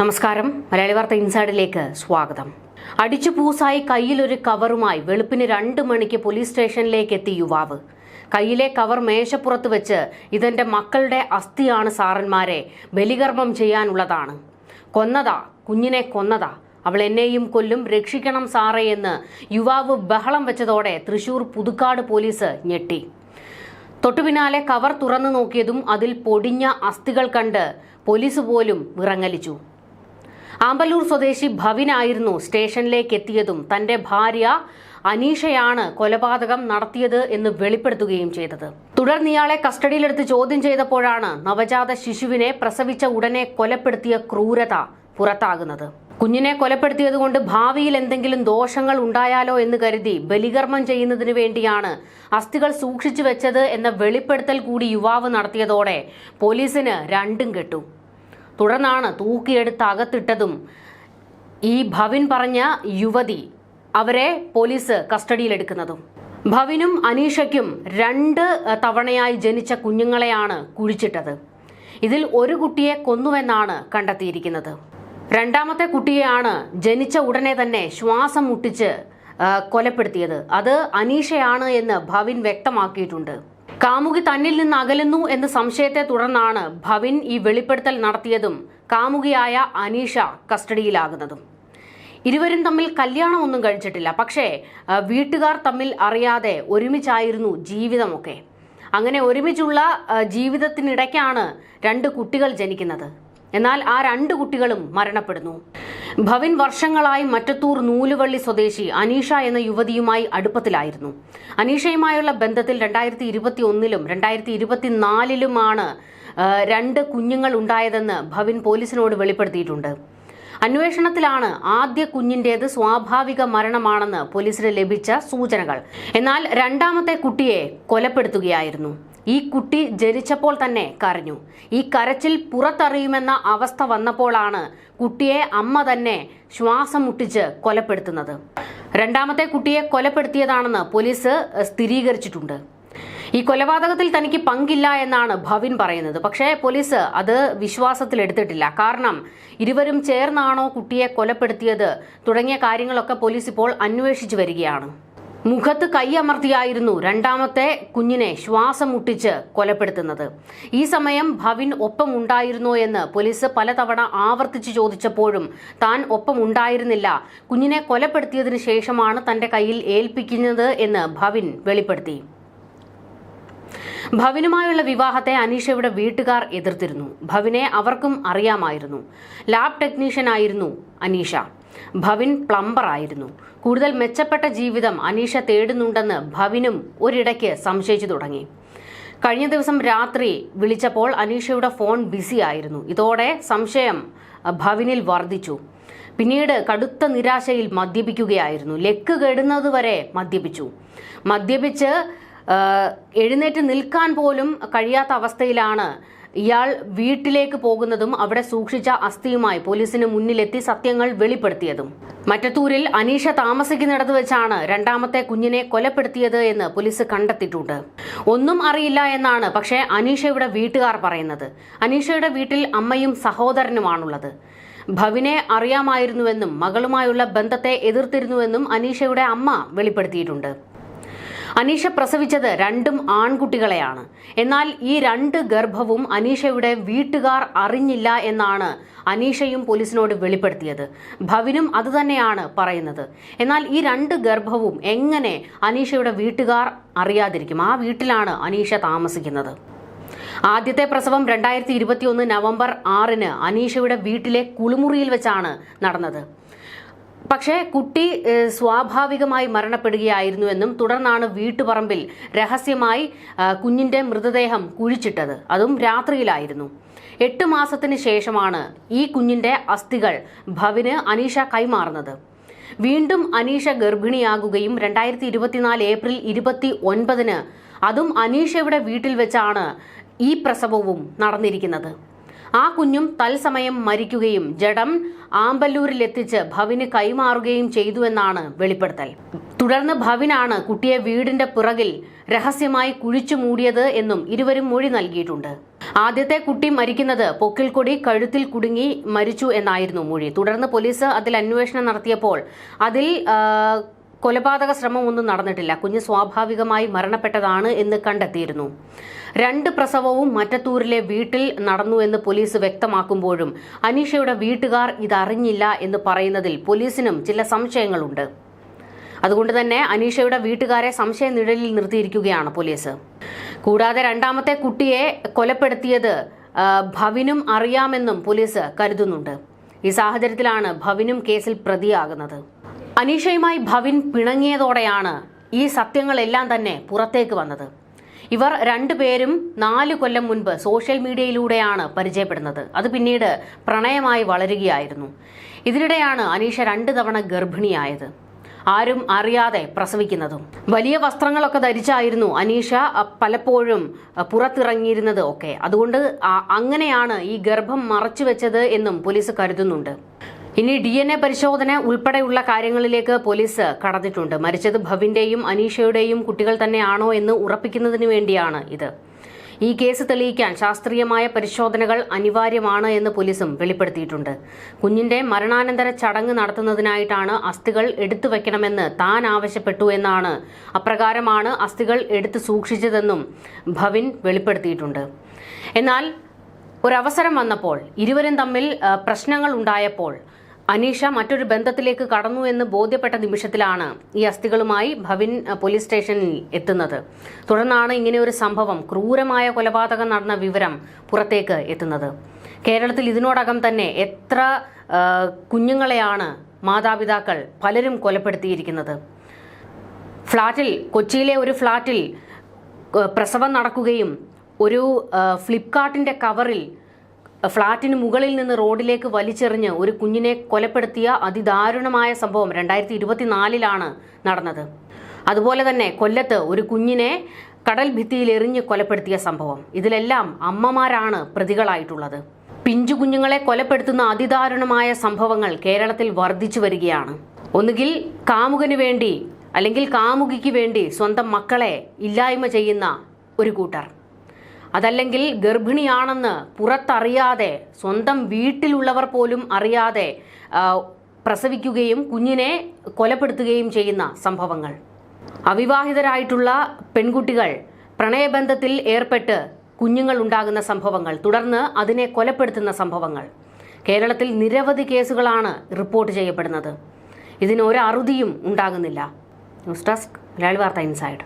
നമസ്കാരം. മലയാളി വാർത്ത ഇൻസൈഡിലേക്ക് സ്വാഗതം. അടിച്ചു പൂസായി കയ്യിലൊരു കവറുമായി വെളുപ്പിന് രണ്ട് മണിക്ക് പോലീസ് സ്റ്റേഷനിലേക്ക് എത്തി യുവാവ്. കയ്യിലെ കവർ മേശപ്പുറത്ത് വെച്ച് ഇതെന്റെ മക്കളുടെ അസ്ഥിയാണ് സാറന്മാരെ ബലികർമ്മം ചെയ്യാനുള്ളതാണ്. കൊന്നതാ കുഞ്ഞിനെ കൊന്നതാ. അവൾ എന്നെയും കൊല്ലും രക്ഷിക്കണം സാറേ എന്ന് യുവാവ് ബഹളം വെച്ചതോടെ തൃശൂർ പുതുക്കാട് പോലീസ് ഞെട്ടി. തൊട്ടുപിന്നാലെ കവർ തുറന്നു നോക്കിയതും അതിൽ പൊടിഞ്ഞ അസ്ഥികൾ കണ്ട് പോലീസ് പോലും വിറങ്ങലിച്ചു. ആമ്പല്ലൂർ സ്വദേശി ഭവിനായിരുന്നു സ്റ്റേഷനിലേക്ക് എത്തിയതും തന്റെ ഭാര്യ അനീഷയാണ് കൊലപാതകം നടത്തിയത് എന്ന് വെളിപ്പെടുത്തുകയും ചെയ്തത്. തുടർന്ന് ഇയാളെ കസ്റ്റഡിയിലെടുത്ത് ചോദ്യം ചെയ്തപ്പോഴാണ് നവജാത ശിശുവിനെ പ്രസവിച്ച ഉടനെ കൊലപ്പെടുത്തിയ ക്രൂരത പുറത്താകുന്നത്. കുഞ്ഞിനെ കൊലപ്പെടുത്തിയതുകൊണ്ട് ഭാവിയിൽ എന്തെങ്കിലും ദോഷങ്ങൾ ഉണ്ടായാലോ എന്ന് കരുതി ബലികർമ്മം ചെയ്യുന്നതിനു വേണ്ടിയാണ് അസ്ഥികൾ സൂക്ഷിച്ചു വെച്ചത് എന്ന വെളിപ്പെടുത്തൽ കൂടി യുവാവ് നടത്തിയതോടെ പോലീസിന് രണ്ടും കെട്ടു. തുടർന്നാണ് തൂക്കിയെടുത്ത് അകത്തിട്ടതും. ഈ ഭവിൻ പറഞ്ഞ യുവതി അവരെ പോലീസ് കസ്റ്റഡിയിലെടുക്കുന്നതും. ഭവിനും അനീഷയ്ക്കും രണ്ട് തവണയായി ജനിച്ച കുഞ്ഞുങ്ങളെയാണ് കുഴിച്ചിട്ടത്. ഇതിൽ ഒരു കുട്ടിയെ കൊന്നുവെന്നാണ് കണ്ടെത്തിയിരിക്കുന്നത്. രണ്ടാമത്തെ കുട്ടിയെയാണ് ജനിച്ച ഉടനെ തന്നെ ശ്വാസം മുട്ടിച്ച് കൊലപ്പെടുത്തിയത്. അത് അനീഷയാണ് എന്ന് ഭവിൻ വ്യക്തമാക്കിയിട്ടുണ്ട്. കാമുകി തന്നിൽ നിന്ന് അകലുന്നു എന്ന സംശയത്തെ തുടർന്നാണ് ഭവിൻ ഈ വെളിപ്പെടുത്തൽ നടത്തിയതും കാമുകിയായ അനീഷ കസ്റ്റഡിയിലാകുന്നതും. ഇരുവരും തമ്മിൽ കല്യാണമൊന്നും കഴിച്ചിട്ടില്ല. പക്ഷേ വീട്ടുകാർ തമ്മിൽ അറിയാതെ ഒരുമിച്ചായിരുന്നു ജീവിതമൊക്കെ. അങ്ങനെ ഒരുമിച്ചുള്ള ജീവിതത്തിനിടയ്ക്കാണ് രണ്ട് കുട്ടികൾ ജനിക്കുന്നത്. എന്നാൽ ആ രണ്ട് കുട്ടികളും മരണപ്പെടുന്നു. ഭവിൻ വർഷങ്ങളായി മറ്റത്തൂർ നൂലുവള്ളി സ്വദേശി അനീഷ എന്ന യുവതിയുമായി അടുപ്പത്തിലായിരുന്നു. അനീഷയുമായുള്ള ബന്ധത്തിൽ രണ്ടായിരത്തി ഇരുപത്തി ഒന്നിലും രണ്ടായിരത്തി ഇരുപത്തിനാലിലുമാണ് രണ്ട് കുഞ്ഞുങ്ങൾ ഉണ്ടായതെന്ന് ഭവിൻ പോലീസിനോട് വെളിപ്പെടുത്തിയിട്ടുണ്ട്. അന്വേഷണത്തിലാണ് ആദ്യ കുഞ്ഞിന്റേത് സ്വാഭാവിക മരണമാണെന്ന് പോലീസിന് ലഭിച്ച സൂചനകൾ. എന്നാൽ രണ്ടാമത്തെ കുട്ടിയെ കൊലപ്പെടുത്തുകയായിരുന്നു. ഈ കുട്ടി ജനിച്ചപ്പോൾ തന്നെ കരഞ്ഞു. ഈ കരച്ചിൽ പുറത്തറിയുമെന്ന അവസ്ഥ വന്നപ്പോഴാണ് കുട്ടിയെ അമ്മ തന്നെ ശ്വാസം മുട്ടിച്ച് കൊലപ്പെടുത്തുന്നത്. രണ്ടാമത്തെ കുട്ടിയെ കൊലപ്പെടുത്തിയതാണെന്ന് പോലീസ് സ്ഥിരീകരിച്ചിട്ടുണ്ട്. ഈ കൊലപാതകത്തിൽ തനിക്ക് പങ്കില്ല എന്നാണ് ഭവിൻ പറയുന്നത്. പക്ഷേ പോലീസ് അത് വിശ്വാസത്തിലെടുത്തിട്ടില്ല. കാരണം ഇരുവരും ചേർന്നാണോ കുട്ടിയെ കൊലപ്പെടുത്തിയത് തുടങ്ങിയ കാര്യങ്ങളൊക്കെ പോലീസ് ഇപ്പോൾ അന്വേഷിച്ചു വരികയാണ്. മുഖത്ത് കൈയമർത്തിയായിരുന്നു രണ്ടാമത്തെ കുഞ്ഞിനെ ശ്വാസം മുട്ടിച്ച് കൊലപ്പെടുത്തുന്നത്. ഈ സമയം ഭവിൻ ഒപ്പം ഉണ്ടായിരുന്നോ എന്ന് പോലീസ് പലതവണ ആവർത്തിച്ച് ചോദിച്ചപ്പോഴും താൻ ഒപ്പം ഉണ്ടായിരുന്നില്ല കുഞ്ഞിനെ കൊലപ്പെടുത്തിയതിനു ശേഷമാണ് തന്റെ കയ്യിൽ ഏൽപ്പിക്കുന്നത് എന്ന് ഭവിൻ വെളിപ്പെടുത്തി. ഭവിനുമായുള്ള വിവാഹത്തെ അനീഷയുടെ വീട്ടുകാർ എതിർത്തിരുന്നു. ഭവിനെ അവർക്കും അറിയാമായിരുന്നു. ലാബ് ടെക്നീഷ്യനായിരുന്നു അനീഷ. ഭവിൻ പ്ലംബർ ആയിരുന്നു. കൂടുതൽ മെച്ചപ്പെട്ട ജീവിതം അനീഷ തേടുന്നുണ്ടെന്ന് ഭവിനും ഒരിടയ്ക്ക് സംശയിച്ചു തുടങ്ങി. കഴിഞ്ഞ ദിവസം രാത്രി വിളിച്ചപ്പോൾ അനീഷയുടെ ഫോൺ ബിസി ആയിരുന്നു. ഇതോടെ സംശയം ഭവിനിൽ വർദ്ധിച്ചു. പിന്നീട് കടുത്ത നിരാശയിൽ മദ്യപിക്കുകയായിരുന്നു. ലെക്ക് കെടുന്നതുവരെ മദ്യപിച്ചു. മദ്യപിച്ച് എഴുന്നേറ്റ് നിൽക്കാൻ പോലും കഴിയാത്ത അവസ്ഥയിലാണ് ഇയാൾ വീട്ടിലേക്ക് പോകുന്നതും അവിടെ സൂക്ഷിച്ച അസ്ഥിയുമായി പോലീസിന് മുന്നിലെത്തി സത്യങ്ങൾ വെളിപ്പെടുത്തിയതും. മറ്റത്തൂരിൽ അനീഷ താമസിക്കുന്നിടത്ത് വെച്ചാണ് രണ്ടാമത്തെ കുഞ്ഞിനെ കൊലപ്പെടുത്തിയത് എന്ന് പോലീസ് കണ്ടെത്തിയിട്ടുണ്ട്. ഒന്നും അറിയില്ല എന്നാണ് പക്ഷേ അനീഷയുടെ വീട്ടുകാർ പറയുന്നത്. അനീഷയുടെ വീട്ടിൽ അമ്മയും സഹോദരനുമാണുള്ളത്. ഭവിനെ അറിയാമായിരുന്നുവെന്നും മകളുമായുള്ള ബന്ധത്തെ എതിർത്തിരുന്നുവെന്നും അനീഷയുടെ അമ്മ വെളിപ്പെടുത്തിയിട്ടുണ്ട്. അനീഷ പ്രസവിച്ചത് രണ്ടും ആൺകുട്ടികളെയാണ്. എന്നാൽ ഈ രണ്ട് ഗർഭവും അനീഷയുടെ വീട്ടുകാർ അറിഞ്ഞില്ല എന്നാണ് അനീഷയും പോലീസിനോട് വെളിപ്പെടുത്തിയത്. ഭവിനും അതുതന്നെയാണ് പറയുന്നത്. എന്നാൽ ഈ രണ്ട് ഗർഭവും എങ്ങനെ അനീഷയുടെ വീട്ടുകാർ അറിയാതിരിക്കും? ആ വീട്ടിലാണ് അനീഷ താമസിക്കുന്നത്. ആദ്യത്തെ പ്രസവം രണ്ടായിരത്തി ഇരുപത്തിയൊന്ന് നവംബർ ആറിന് അനീഷയുടെ വീട്ടിലെ കുളിമുറിയിൽ വെച്ചാണ് നടന്നത്. പക്ഷേ കുട്ടി സ്വാഭാവികമായി സ്വാഭാവികമായി മരണപ്പെടുകയായിരുന്നുവെന്നും തുടർന്നാണ് വീട്ടുപറമ്പിൽ രഹസ്യമായി കുഞ്ഞിന്റെ മൃതദേഹം കുഴിച്ചിട്ടത്. അതും രാത്രിയിലായിരുന്നു. എട്ട് മാസത്തിന് ശേഷമാണ് ഈ കുഞ്ഞിന്റെ അസ്ഥികൾ ഭവിന് അനീഷ കൈമാറുന്നത്. വീണ്ടും അനീഷ ഗർഭിണിയാകുകയും രണ്ടായിരത്തി ഇരുപത്തിനാല് ഏപ്രിൽ ഇരുപത്തി ഒൻപതിന് അതും അനീഷയുടെ വീട്ടിൽ വെച്ചാണ് ഈ പ്രസവവും നടന്നിരിക്കുന്നത്. ആ കുഞ്ഞും തത്സമയം മരിക്കുകയും ജഡം ആമ്പല്ലൂരിലെത്തിച്ച് ഭവിന് കൈമാറുകയും ചെയ്തുവെന്നാണ് വെളിപ്പെടുത്തൽ. തുടർന്ന് ഭവിനാണ് കുട്ടിയെ വീടിന്റെ പിറകിൽ രഹസ്യമായി കുഴിച്ചു മൂടിയത് എന്നും ഇരുവരും മൊഴി നൽകിയിട്ടുണ്ട്. ആദ്യത്തെ കുട്ടി മരിക്കുന്നത് പൊക്കിൽക്കൊടി കഴുത്തിൽ കുടുങ്ങി മരിച്ചു എന്നായിരുന്നു മൊഴി. തുടർന്ന് പോലീസ് അതിൽ അന്വേഷണം നടത്തിയപ്പോൾ അതിൽ കൊലപാതക ശ്രമമൊന്നും നടന്നിട്ടില്ല. കുഞ്ഞ് സ്വാഭാവികമായി മരണപ്പെട്ടതാണ് എന്ന് കണ്ടെത്തിയിരുന്നു. രണ്ട് പ്രസവവും മറ്റത്തൂരിലെ വീട്ടിൽ നടന്നു എന്ന് പോലീസ് വ്യക്തമാക്കുമ്പോഴും അനീഷയുടെ വീട്ടുകാർ ഇതറിഞ്ഞില്ല എന്ന് പറയുന്നതിൽ പോലീസിനും ചില സംശയങ്ങളുണ്ട്. അതുകൊണ്ട് തന്നെ അനീഷയുടെ വീട്ടുകാരെ സംശയ നിഴലിൽ നിർത്തിയിരിക്കുകയാണ് പോലീസ്. കൂടാതെ രണ്ടാമത്തെ കുട്ടിയെ കൊലപ്പെടുത്തിയത് ഭവിനും അറിയാമെന്നും പോലീസ് കരുതുന്നുണ്ട്. ഈ സാഹചര്യത്തിലാണ് ഭവിനും കേസിൽ പ്രതിയാകുന്നത്. അനീഷയുമായി ഭവിൻ പിണങ്ങിയതോടെയാണ് ഈ സത്യങ്ങളെല്ലാം തന്നെ പുറത്തേക്ക് വന്നത്. ഇവർ രണ്ടുപേരും നാല് കൊല്ലം മുൻപ് സോഷ്യൽ മീഡിയയിലൂടെയാണ് പരിചയപ്പെടുന്നത്. അത് പിന്നീട് പ്രണയമായി വളരുകയായിരുന്നു. ഇതിനിടെയാണ് അനീഷ രണ്ട് തവണ ഗർഭിണിയായത്. ആരും അറിയാതെ പ്രസവിക്കുന്നതും. വലിയ വസ്ത്രങ്ങളൊക്കെ ധരിച്ചായിരുന്നു അനീഷ പലപ്പോഴും പുറത്തിറങ്ങിയിരുന്നത് ഒക്കെ. അതുകൊണ്ട് അങ്ങനെയാണ് ഈ ഗർഭം മറച്ചു വെച്ചത് എന്നും പോലീസ് കരുതുന്നുണ്ട്. ഇനി ഡി എൻ എ പരിശോധന ഉൾപ്പെടെയുള്ള കാര്യങ്ങളിലേക്ക് പോലീസ് കടന്നിട്ടുണ്ട്. മരിച്ചത് ഭവിന്റെയും അനീഷയുടെയും കുട്ടികൾ തന്നെയാണോ എന്ന് ഉറപ്പിക്കുന്നതിന് വേണ്ടിയാണ് ഇത്. ഈ കേസ് തെളിയിക്കാൻ ശാസ്ത്രീയമായ പരിശോധനകൾ അനിവാര്യമാണ് എന്ന് പോലീസും വെളിപ്പെടുത്തിയിട്ടുണ്ട്. കുഞ്ഞിന്റെ മരണാനന്തര ചടങ്ങ് നടത്തുന്നതിനായിട്ടാണ് അസ്ഥികൾ എടുത്തു വെക്കണമെന്ന് താൻ ആവശ്യപ്പെട്ടു എന്നാണ് അപ്രകാരമാണ് അസ്ഥികൾ എടുത്തു സൂക്ഷിച്ചതെന്നും ഭവിൻ വെളിപ്പെടുത്തിയിട്ടുണ്ട്. എന്നാൽ ഒരവസരം വന്നപ്പോൾ ഇരുവരും തമ്മിൽ പ്രശ്നങ്ങൾ ഉണ്ടായപ്പോൾ അനീഷ മറ്റൊരു ബന്ധത്തിലേക്ക് കടന്നു എന്ന് ബോധ്യപ്പെട്ട നിമിഷത്തിലാണ് ഈ അസ്ഥികളുമായി ഭവിൻ പോലീസ് സ്റ്റേഷനിൽ എത്തുന്നത്. തുടർന്നാണ് ഇങ്ങനെ ഒരു സംഭവം ക്രൂരമായ കൊലപാതകം നടന്ന വിവരം പുറത്തേക്ക് എത്തുന്നത്. കേരളത്തിൽ ഇതിനോടകം തന്നെ എത്ര കുഞ്ഞുങ്ങളെയാണ് മാതാപിതാക്കൾ പലരും കൊലപ്പെടുത്തിയിരിക്കുന്നത്. ഫ്ളാറ്റിൽ കൊച്ചിയിലെ ഒരു ഫ്ളാറ്റിൽ പ്രസവം നടക്കുകയും ഒരു ഫ്ലിപ്കാർട്ടിന്റെ കവറിൽ ഫ്ളാറ്റിന് മുകളിൽ നിന്ന് റോഡിലേക്ക് വലിച്ചെറിഞ്ഞ് ഒരു കുഞ്ഞിനെ കൊലപ്പെടുത്തിയ അതിദാരുണമായ സംഭവം രണ്ടായിരത്തി ഇരുപത്തിനാലിലാണ് നടന്നത്. അതുപോലെ തന്നെ കൊല്ലത്ത് ഒരു കുഞ്ഞിനെ കടൽ ഭിത്തിയിൽ എറിഞ്ഞ് കൊലപ്പെടുത്തിയ സംഭവം. ഇതിലെല്ലാം അമ്മമാരാണ് പ്രതികളായിട്ടുള്ളത്. പിഞ്ചു കുഞ്ഞുങ്ങളെ കൊലപ്പെടുത്തുന്ന അതിദാരുണമായ സംഭവങ്ങൾ കേരളത്തിൽ വർദ്ധിച്ചു വരികയാണ്. ഒന്നുകിൽ കാമുകന് വേണ്ടി അല്ലെങ്കിൽ കാമുകിക്ക് വേണ്ടി സ്വന്തം മക്കളെ ഇല്ലായ്മ ചെയ്യുന്ന ഒരു കൂട്ടർ. അതല്ലെങ്കിൽ ഗർഭിണിയാണെന്ന് പുറത്തറിയാതെ സ്വന്തം വീട്ടിലുള്ളവർ പോലും അറിയാതെ പ്രസവിക്കുകയും കുഞ്ഞിനെ കൊലപ്പെടുത്തുകയും ചെയ്യുന്ന സംഭവങ്ങൾ. അവിവാഹിതരായിട്ടുള്ള പെൺകുട്ടികൾ പ്രണയബന്ധത്തിൽ ഏർപ്പെട്ട് കുഞ്ഞുങ്ങൾ ഉണ്ടാകുന്ന സംഭവങ്ങൾ തുടർന്ന് അതിനെ കൊലപ്പെടുത്തുന്ന സംഭവങ്ങൾ. കേരളത്തിൽ നിരവധി കേസുകളാണ് റിപ്പോർട്ട് ചെയ്യപ്പെടുന്നത്. ഇതിന് ഒരു അറുതിയും ഉണ്ടാകുന്നില്ല. ന്യൂസ് ഡെസ്ക് മലയാളി വാർത്ത ഇൻസൈഡ്.